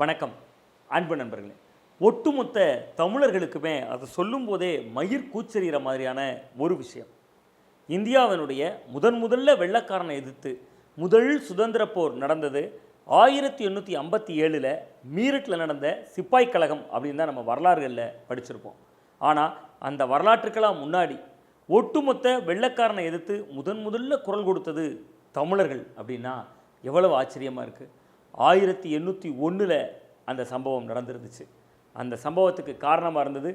வணக்கம். அன்பு நண்பர்களே ஒட்டுமொத்த தமிழர்களுக்குமே அதை சொல்லும்போதே மயிர் கூச்சறிகிற மாதிரியான ஒரு விஷயம். இந்தியாவினுடைய முதன் முதல்ல வெள்ளக்காரனை எதிர்த்து முதல் சுதந்திர போர் நடந்தது ஆயிரத்தி எண்ணூற்றி ஐம்பத்தி ஏழில் மீரட்டில் நடந்த சிப்பாய் கழகம் அப்படின்னு தான் நம்ம வரலாறுகளில் படிச்சிருப்போம். ஆனால் அந்த வரலாற்றுக்கெல்லாம் முன்னாடி ஒட்டுமொத்த வெள்ளக்காரனை எதிர்த்து முதன் முதல்ல குரல் கொடுத்தது தமிழர்கள் அப்படின்னா எவ்வளவு ஆச்சரியமாக இருக்குது ஆயிரத்தி எண்ணூற்றி ஒன்றில் அந்த சம்பவம் நடந்துருந்துச்சு. அந்த சம்பவத்துக்கு காரணமாக இருந்தது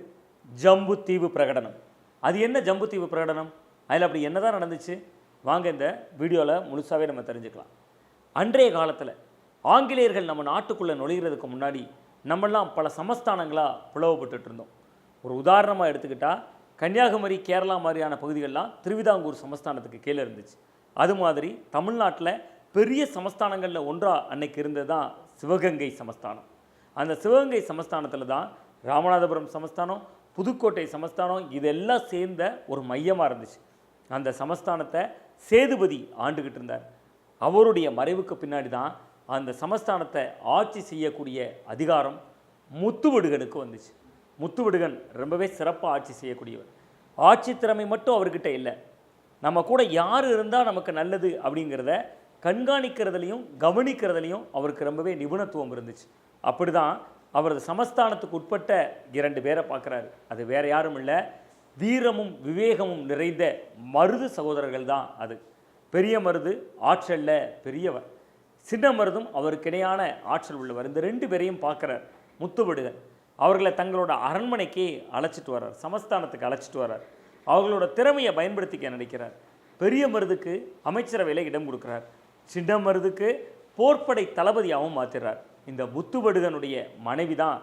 ஜம்பு தீவு பிரகடனம். அது என்ன ஜம்பு தீவு பிரகடனம்? அதில் அப்படி என்னதான் நடந்துச்சு? வாங்க இந்த வீடியோவில் முழுசாகவே நம்ம தெரிஞ்சுக்கலாம். அன்றைய காலத்தில் ஆங்கிலேயர்கள் நம்ம நாட்டுக்குள்ளே நுழைகிறதுக்கு முன்னாடி நம்மெல்லாம் பல சமஸ்தானங்களாக பிளவுபட்டு இருந்தோம். ஒரு உதாரணமாக எடுத்துக்கிட்டால் கன்னியாகுமரி கேரளா மாதிரியான பகுதிகளெலாம் திருவிதாங்கூர் சமஸ்தானத்துக்கு கீழே இருந்துச்சு. அது மாதிரி தமிழ்நாட்டில் பெரிய சமஸ்தானங்களில் ஒன்றா அன்னைக்கு இருந்தது தான் சிவகங்கை சமஸ்தானம். அந்த சிவகங்கை சமஸ்தானத்தில் தான் ராமநாதபுரம் சமஸ்தானம் புதுக்கோட்டை சமஸ்தானம் இதெல்லாம் சேர்ந்த ஒரு மையமாக இருந்துச்சு. அந்த சமஸ்தானத்தை சேதுபதி ஆண்டுகிட்டு இருந்தார். அவருடைய மறைவுக்கு பின்னாடி தான் அந்த சமஸ்தானத்தை ஆட்சி செய்யக்கூடிய அதிகாரம் முத்துவிடுகனுக்கு வந்துச்சு. முத்துவிடுகன் ரொம்பவே சிறப்பாக ஆட்சி செய்யக்கூடியவர். ஆட்சி திறமை மட்டும் அவர்கிட்ட இல்லை. நம்ம கூட யார் இருந்தால் நமக்கு நல்லது அப்படிங்கிறத கண்காணிக்கிறதுலையும் கவனிக்கிறதுலையும் அவருக்கு ரொம்பவே நிபுணத்துவம் இருந்துச்சு. அப்படி தான் அவரது சமஸ்தானத்துக்கு உட்பட்ட இரண்டு பேரை பார்க்குறாரு. அது வேற யாரும் இல்லை. வீரமும் விவேகமும் நிறைந்த மருது சகோதரர்கள் தான் அது. பெரிய மருது ஆற்றல்ல பெரியவர். சின்ன மருதும் அவருக்கிடையான ஆற்றல் உள்ளவர். இந்த ரெண்டு பேரையும் பார்க்குறார் முத்துவடுகன். அவர்களை தங்களோட அரண்மனைக்கு அழைச்சிட்டு வர்றார். சமஸ்தானத்துக்கு அழைச்சிட்டு வர்றார். அவர்களோட திறமையை பயன்படுத்திக்க நினைக்கிறார். பெரிய மருதுக்கு அமைச்சரவையில் இடம் கொடுக்குறார். சின்னமருதுக்கு போர்ப்படை தளபதியாகவும் மாற்றுறார் இந்த முத்துவடுகனுடைய மனைவி தான்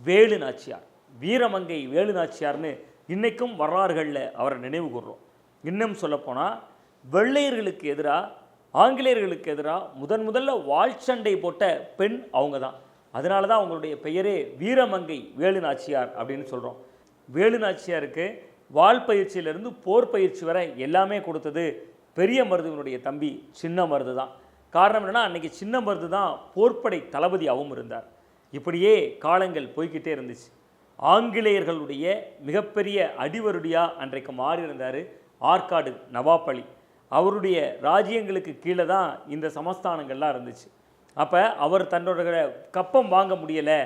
வேலு நாச்சியார் வீரமங்கை வேலு நாச்சியார்னு இன்றைக்கும் வரலாறுகளில் அவரை நினைவு கூர்றோம். இன்னும் சொல்லப்போனால் வெள்ளையர்களுக்கு எதிராக ஆங்கிலேயர்களுக்கு எதிராக முதன் முதல்ல வாள் சண்டை போட்ட பெண் அவங்க தான் அதனால தான் அவங்களுடைய பெயரே வீரமங்கை வேலு நாச்சியார் அப்படின்னு சொல்கிறோம் வேலு நாச்சியாருக்கு வாள் பயிற்சியிலிருந்து போர் பயிற்சி வரை எல்லாமே கொடுத்தது பெரிய மருதுவனுடைய தம்பி சின்ன மருது தான். காரணம் என்னென்னா அன்றைக்கி சின்ன மருது தான் போர்ப்படை தளபதியாகவும் இருந்தார். இப்படியே காலங்கள் போய்கிட்டே இருந்துச்சு. ஆங்கிலேயர்களுடைய மிகப்பெரிய அடிவருடியாக அன்றைக்கு மாறி இருந்தார் ஆற்காடு நவாப் அலி அவருடைய ராஜ்யங்களுக்கு கீழே தான் இந்த சமஸ்தானங்கள்லாம் இருந்துச்சு. அப்போ அவர் தன்னோட கப்பம் வாங்க முடியலை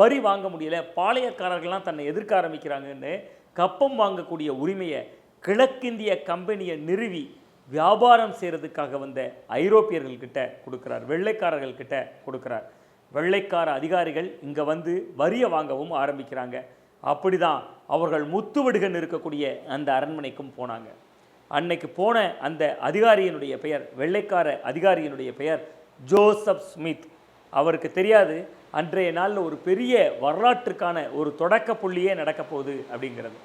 வரி வாங்க முடியலை பாளையக்காரர்கள்லாம் தன்னை எதிர்க்க ஆரம்பிக்கிறாங்கன்னு கப்பம் வாங்கக்கூடிய உரிமையை கிழக்கிந்திய கம்பெனியை நிறுவி வியாபாரம் செய்கிறதுக்காக வந்த ஐரோப்பியர்கள்கிட்ட கொடுக்குறார் வெள்ளைக்காரர்கள்கிட்ட கொடுக்குறார். வெள்ளைக்கார அதிகாரிகள் இங்கே வந்து வரியை வாங்கவும் ஆரம்பிக்கிறாங்க. அப்படி தான் அவர்கள் முத்துவடுகன் இருக்கக்கூடிய அந்த அரண்மனைக்கும் போனாங்க. அன்னைக்கு போன அந்த அதிகாரியினுடைய பெயர் வெள்ளைக்கார அதிகாரியினுடைய பெயர் ஜோசப் ஸ்மித். அவருக்கு தெரியாது அன்றைய நாளில் ஒரு பெரிய வரலாற்றுக்கான ஒரு தொடக்க புள்ளியே நடக்க போகுது அப்படிங்கிறது.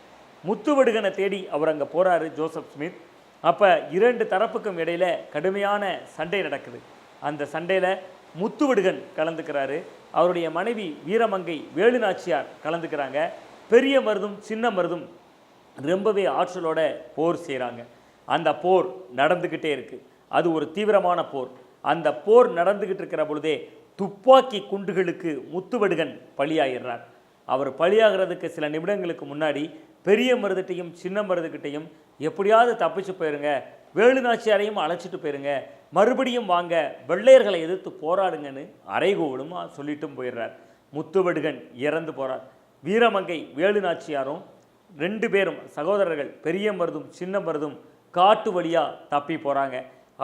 முத்துவடுகனை தேடி அவர் அங்கே போகிறாரு ஜோசப் ஸ்மித். அப்போ இரண்டு தரப்புக்கும் இடையில் கடுமையான சண்டை நடக்குது. அந்த சண்டையில் முத்துவடுகன் கலந்துக்கிறாரு. அவருடைய மனைவி வீரமங்கை வேலுநாச்சியார் கலந்துக்கிறாங்க. பெரிய மருதும் சின்ன மருதும் ரொம்பவே ஆற்றலோட போர் செய்கிறாங்க அந்த போர் நடந்துக்கிட்டே இருக்குது அது ஒரு தீவிரமான போர். அந்த போர் நடந்துக்கிட்டு இருக்கிற பொழுதே துப்பாக்கி குண்டுகளுக்கு முத்துவடுகன் பலியாகிறார் அவர் பலியாகிறதுக்கு சில நிமிடங்களுக்கு முன்னாடி பெரிய மருதுகிட்டையும் சின்ன மருதுகிட்டையும் எப்படியாவது தப்பிச்சு போயிருங்க. வேலு நாச்சியாரையும் அழைச்சிட்டு போயிருங்க. மறுபடியும் வாங்க வெள்ளையர்களை எதிர்த்து போராடுங்கன்னு அரைகோவலுமா சொல்லிட்டும் போயிடுறார். முத்துவடுகன் இறந்து போகிறார் வீரமங்கை வேலுநாச்சியாரும் ரெண்டு பேரும் சகோதரர்கள் பெரிய மருதும் சின்ன மருதும் காட்டு வழியாக தப்பி போகிறாங்க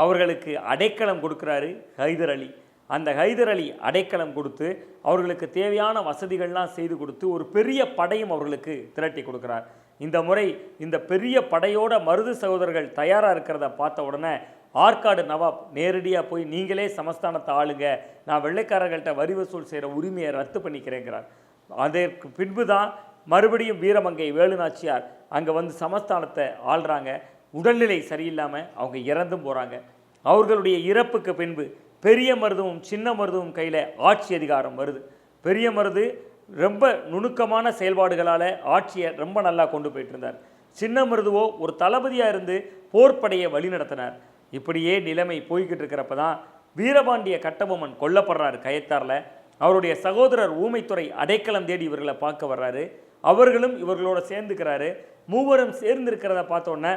அவர்களுக்கு அடைக்கலம் கொடுக்குறாரு ஹைதர் அலி. அந்த ஹைதர் அலி அடைக்கலம் கொடுத்து அவர்களுக்கு தேவையான வசதிகள்லாம் செய்து கொடுத்து ஒரு பெரிய படையும் அவர்களுக்கு திரட்டி கொடுக்குறார். இந்த முறை இந்த பெரிய படையோட மருது சகோதரர்கள் தயாராக இருக்கிறத பார்த்த உடனே ஆற்காடு நவாப் நேரடியாக போய் நீங்களே சமஸ்தானத்தை ஆளுங்க நான் வெள்ளைக்காரர்கள்ட்ட வரி வசூல் செய்கிற உரிமையை ரத்து பண்ணிக்கிறேங்கிறார். அதற்கு பின்பு தான் மறுபடியும் வீரமங்கை வேலுநாச்சியார் அங்கே வந்து சமஸ்தானத்தை ஆள்றாங்க. உடல்நிலை சரியில்லாமல் அவங்க இறந்தும் போகிறாங்க அவர்களுடைய இறப்புக்கு பின்பு பெரிய மருதுவும் சின்ன மருதுவும் கையில் ஆட்சி அதிகாரம் வருது. பெரிய மருது ரொம்ப நுணுக்கமான செயல்பாடுகளால் ஆட்சியை ரொம்ப நல்லா கொண்டு போயிட்டு இருந்தார் சின்ன மருதுவோ ஒரு தளபதியாக இருந்து போர்ப்படையை வழிநடத்தினார் இப்படியே நிலைமை போய்கிட்டு இருக்கிறப்ப தான் வீரபாண்டிய கட்டபொம்மன் கொல்லப்படுறாரு கயத்தாரில். அவருடைய சகோதரர் ஊமைத்துறை அடைக்கலம் தேடி இவர்களை பார்க்க வர்றாரு. அவர்களும் இவர்களோட சேர்ந்துக்கிறாரு. மூவரும் சேர்ந்திருக்கிறத பார்த்தோன்னே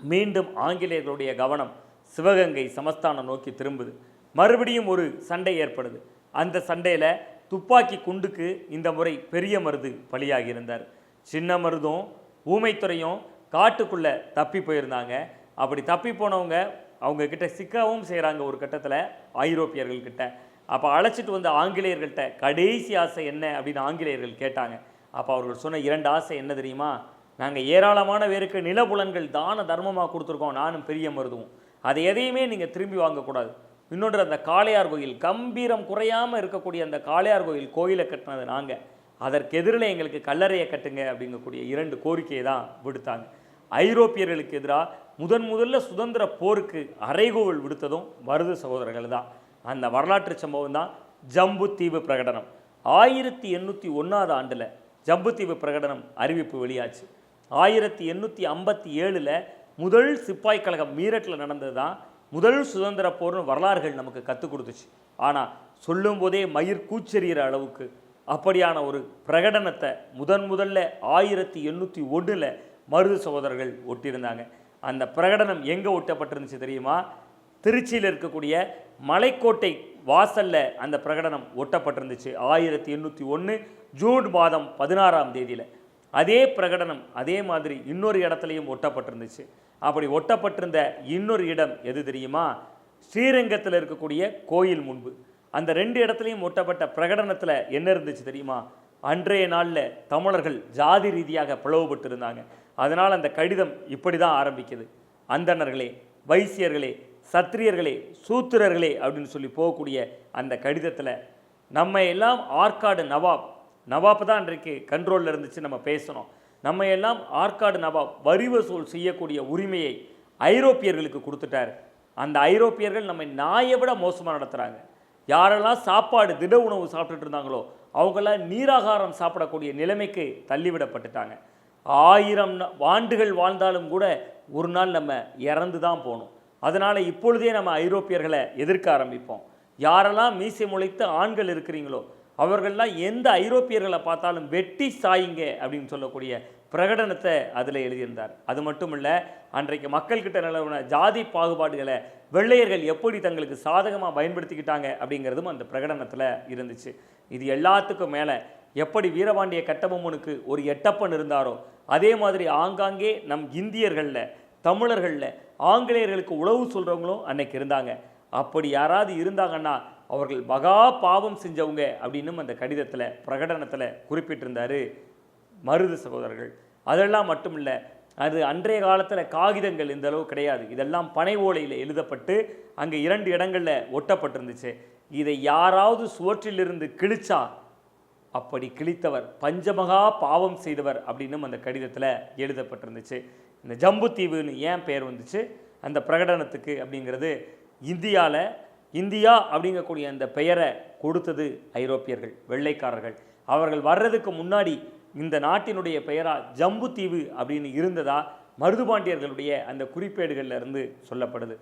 மீண்டும் ஆங்கிலேயர்களுடைய கவனம் சிவகங்கை சமஸ்தானம் நோக்கி திரும்புது. மறுபடியும் ஒரு சண்டை ஏற்படுது. அந்த சண்டையில் துப்பாக்கி குண்டுக்கு இந்த முறை பெரிய மருது பலியாகி இருந்தார். சின்ன மருதும் ஊமைத்துறையும் காட்டுக்குள்ளே தப்பி போயிருந்தாங்க. அப்படி தப்பி போனவங்க அவங்கக்கிட்ட சிக்கவும் செய்கிறாங்க ஒரு கட்டத்தில் ஐரோப்பியர்கள்கிட்ட அப்போ அழைச்சிட்டு வந்த ஆங்கிலேயர்கள்ட்ட கடைசி ஆசை என்ன அப்படின்னு ஆங்கிலேயர்கள் கேட்டாங்க. அப்போ அவர்கள் சொன்ன இரண்டு ஆசை என்ன தெரியுமா? நாங்கள் ஏராளமான பேருக்கு நிலபுலன்கள் தான தர்மமாக கொடுத்துருக்கோம். நானும் பெரிய மருதுவும். அதை எதையுமே நீங்கள் திரும்பி வாங்கக்கூடாது. இன்னொன்று அந்த காளையார் கோயில். கம்பீரம் குறையாமல் இருக்கக்கூடிய அந்த காளையார் கோயில் கோயிலை கட்டினது நாங்கள் அதற்கு எதிரில் எங்களுக்கு கல்லறையை கட்டுங்க அப்படிங்கக்கூடிய இரண்டு கோரிக்கையை தான் விடுத்தாங்க. ஐரோப்பியர்களுக்கு எதிராக முதன் முதல்ல சுதந்திர போருக்கு அறைகோவல் விடுத்ததும் வருது சகோதரர்கள் தான். அந்த வரலாற்று சம்பவம் தான் ஜம்புத்தீவு பிரகடனம். ஆயிரத்தி எண்ணூற்றி ஒன்றாவது ஆண்டில் ஜம்புத்தீவு பிரகடனம் அறிவிப்பு வெளியாச்சு. ஆயிரத்தி எண்ணூற்றி ஐம்பத்தி ஏழில் முதல் சிப்பாய் கழகம் மீரட்டில் நடந்தது தான் முதல் சுதந்திர போர்னு வரலாறுகள் நமக்கு கற்றுக் கொடுத்துச்சு. ஆனால் சொல்லும்போதே மயிர் கூச்செறிகிற அளவுக்கு அப்படியான ஒரு பிரகடனத்தை முதன் முதல்ல ஆயிரத்தி எண்ணூற்றி ஒன்றில் மருது சகோதரர்கள் ஒட்டியிருந்தாங்க. அந்த பிரகடனம் எங்கே ஒட்டப்பட்டிருந்துச்சு தெரியுமா? திருச்சியில் இருக்கக்கூடிய மலைக்கோட்டை வாசலில் அந்த பிரகடனம் ஒட்டப்பட்டிருந்துச்சு. ஆயிரத்தி எண்ணூற்றி ஒன்று ஜூன் மாதம் பதினாறாம் தேதியில். அதே பிரகடனம் அதே மாதிரி இன்னொரு இடத்துலையும் ஒட்டப்பட்டிருந்துச்சு. அப்படி ஒட்டப்பட்டிருந்த இன்னொரு இடம் எது தெரியுமா? ஸ்ரீரங்கத்தில் இருக்கக்கூடிய கோயில் முன்பு. அந்த ரெண்டு இடத்துலையும் ஒட்டப்பட்ட பிரகடனத்தில் என்ன இருந்துச்சு தெரியுமா? அன்றைய நாளில் தமிழர்கள் ஜாதி ரீதியாக பிளவுபட்டிருந்தாங்க. அதனால் அந்த கடிதம் இப்படி தான் ஆரம்பிக்குது. அந்தணர்களே வைசியர்களே சத்திரியர்களே சூத்திரர்களே அப்படின்னு சொல்லி போகக்கூடிய அந்த கடிதத்தில் நம்ம எல்லாம் ஆற்காடு நவாப் நவாப் தான் அன்றைக்கு கண்ட்ரோலில் இருந்துச்சு நம்ம பேசணும். நம்ம எல்லாம் ஆற்காடு நவாப் வரி வசூல் செய்யக்கூடிய உரிமையை ஐரோப்பியர்களுக்கு கொடுத்துட்டாரு. அந்த ஐரோப்பியர்கள் நம்மை நாயை விட மோசமாக நடத்துகிறாங்க யாரெல்லாம் சாப்பாடு திட உணவு சாப்பிட்டுட்டு இருந்தாங்களோ அவங்களாம் நீராகாரம் சாப்பிடக்கூடிய நிலைமைக்கு தள்ளிவிடப்பட்டுட்டாங்க. ஆயிரம் ஆண்டுகள் வாழ்ந்தாலும் கூட ஒரு நாள் நம்ம இறந்து தான் போகணும். அதனால் இப்பொழுதே நம்ம ஐரோப்பியர்களை எதிர்க்க ஆரம்பிப்போம். யாரெல்லாம் மீசை முளைத்து ஆண்கள் இருக்கிறீங்களோ அவர்கள்லாம் எந்த ஐரோப்பியர்களை பார்த்தாலும் வெட்டி சாயிங்க அப்படின்னு சொல்லக்கூடிய பிரகடனத்தை அதில் எழுதியிருந்தார். அது மட்டும் இல்லை அன்றைக்கு மக்கள்கிட்ட நிலவன ஜாதி பாகுபாடுகளை வெள்ளையர்கள் எப்படி தங்களுக்கு சாதகமாக பயன்படுத்திக்கிட்டாங்க அப்படிங்கிறதும் அந்த பிரகடனத்தில் இருந்துச்சு. இது எல்லாத்துக்கும் மேலே எப்படி வீரபாண்டிய கட்டபொம்மனுக்கு ஒரு எட்டப்பன் இருந்தாரோ அதே மாதிரி ஆங்காங்கே நம் இந்தியர்களில் தமிழர்களில் ஆங்கிலேயர்களுக்கு உழவு சொல்கிறவங்களும் அன்னைக்கு இருந்தாங்க. அப்படி யாராவது இருந்தாங்கன்னா அவர்கள் மகா பாவம் செஞ்சவங்க அப்படின்னும் அந்த கடிதத்தில் பிரகடனத்தில் குறிப்பிட்டிருந்தாரு மருது சகோதரர்கள். அதெல்லாம் மட்டும் இல்லை அது அன்றைய காலத்தில் காகிதங்கள் இந்த அளவு கிடையாது. இதெல்லாம் பனை ஓலையில் எழுதப்பட்டு அங்கே இரண்டு இடங்களில் ஒட்டப்பட்டிருந்துச்சு. இதை யாராவது சுவற்றிலிருந்து கிழிச்சா அப்படி கிழித்தவர் பஞ்சமகா பாவம் செய்தவர் அப்படின்னும் அந்த கடிதத்தில் எழுதப்பட்டிருந்துச்சு. இந்த ஜம்புத்தீவுன்னு ஏன் பெயர் வந்துச்சு? அந்த பிரகடனத்துக்கு அப்படிங்கிறது இந்தியாவில் இந்தியா அப்படிங்கக்கூடிய அந்த பெயரை கொடுத்தது ஐரோப்பியர்கள் வெள்ளைக்காரர்கள். அவர்கள் வர்றதுக்கு முன்னாடி இந்த நாட்டினுடைய பெயரா தீவு அப்படின்னு இருந்ததா மருதுபாண்டியர்களுடைய அந்த குறிப்பேடுகளில் இருந்து சொல்லப்படுது.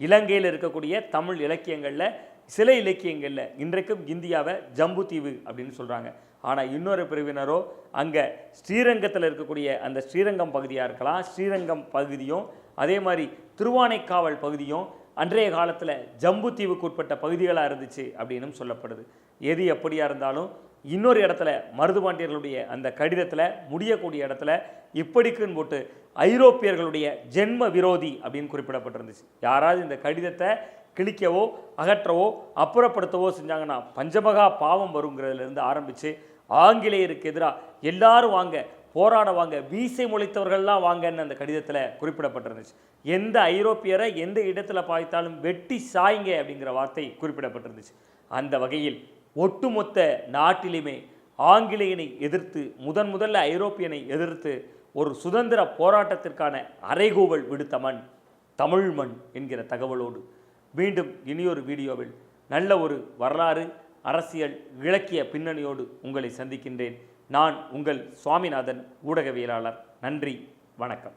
இலங்கையில் இருக்கக்கூடிய தமிழ் இலக்கியங்களில் சில இலக்கியங்களில் இன்றைக்கும் இந்தியாவை ஜம்பு தீவு அப்படின்னு சொல்கிறாங்க ஆனால் இன்னொரு பிரிவினரோ அங்கே ஸ்ரீரங்கத்தில் இருக்கக்கூடிய அந்த ஸ்ரீரங்கம் பகுதியாக இருக்கலாம் ஸ்ரீரங்கம் பகுதியும் அதே மாதிரி திருவானைக்காவல் பகுதியும் அன்றைய காலத்தில் ஜம்புத்தீவுக்கு உட்பட்ட பகுதிகளாக இருந்துச்சு அப்படின்னும் சொல்லப்படுது. எது எப்படியாக இருந்தாலும் இன்னொரு இடத்துல மருதுபாண்டியர்களுடைய அந்த கடிதத்தில் முடியக்கூடிய இடத்துல இப்படிக்குன்னு போட்டு ஐரோப்பியர்களுடைய ஜென்ம விரோதி அப்படின்னு குறிப்பிடப்பட்டிருந்துச்சு. யாராவது இந்த கடிதத்தை கிழிக்கவோ அகற்றவோ அப்புறப்படுத்தவோ செஞ்சாங்கன்னா பஞ்சமகா பாவம் வருங்கிறதுலேருந்து ஆரம்பித்து ஆங்கிலேயருக்கு எதிராக எல்லாரும் வாங்க போராட வாங்க வீசை முளைத்தவர்கள்லாம் வாங்கன்னு அந்த கடிதத்தில் குறிப்பிடப்பட்டிருந்துச்சு. எந்த ஐரோப்பியரை எந்த இடத்துல பாய்த்தாலும் வெட்டி சாய்ங்க அப்படிங்கிற வார்த்தை குறிப்பிடப்பட்டிருந்துச்சு. அந்த வகையில் ஒட்டுமொத்த நாட்டிலுமே ஆங்கிலேயனை எதிர்த்து முதன் முதல்ல ஐரோப்பியனை எதிர்த்து ஒரு சுதந்திர போராட்டத்திற்கான அரைகூவல் விடுத்த மண் தமிழ் மண் என்கிற தகவலோடு. மீண்டும் இனியொரு வீடியோவில் நல்ல ஒரு வரலாறு அரசியல் இலக்கிய பின்னணியோடு உங்களை சந்திக்கின்றேன். நான் உங்கள் சுவாமிநாதன் ஊடகவியலாளர். நன்றி வணக்கம்.